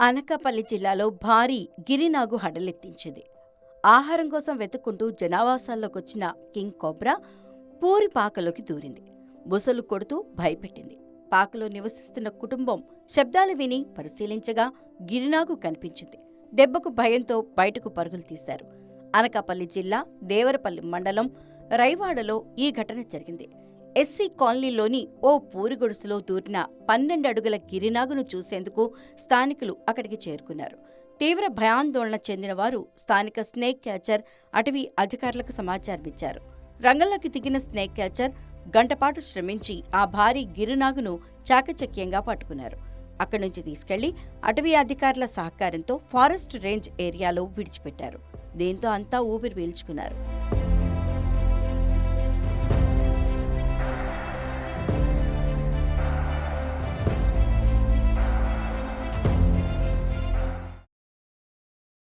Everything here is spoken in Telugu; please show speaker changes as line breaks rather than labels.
అనకాపల్లి జిల్లాలో భారీ గిరినాగు హడలెత్తించింది. ఆహారం కోసం వెతుక్కుంటూ జనావాసాల్లోకి వచ్చిన కింగ్ కోబ్రా పూరి పాకలోకి దూరింది. బుసలు కొడుతూ భయపెట్టింది. పాకలో నివసిస్తున్న కుటుంబం శబ్దాలు విని పరిశీలించగా గిరినాగు కనిపించింది. దెబ్బకు భయంతో బయటకు పరుగులు తీశారు. అనకాపల్లి జిల్లా దేవరపల్లి మండలం రైవాడలో ఈ ఘటన జరిగింది. ఎస్సీ కాలనీలోని ఓ పూరిగొడుసులో దూరిన పన్నెండు అడుగుల గిరినాగును చూసేందుకు స్థానికులు అక్కడికి చేరుకున్నారు. తీవ్ర భయాందోళన చెందిన వారు స్థానిక స్నేక్ క్యాచర్ అటవీ అధికారులకు సమాచారం ఇచ్చారు. రంగంలోకి దిగిన స్నేక్ క్యాచర్ గంటపాటు శ్రమించి ఆ భారీ గిరినాగును చాకచక్యంగా పట్టుకున్నారు. అక్కడి నుంచి తీసుకెళ్ళి అటవీ అధికారుల సహకారంతో ఫారెస్ట్ రేంజ్ ఏరియాలో విడిచిపెట్టారు. దీంతో అంతా ఊపిరి పీల్చుకున్నారు.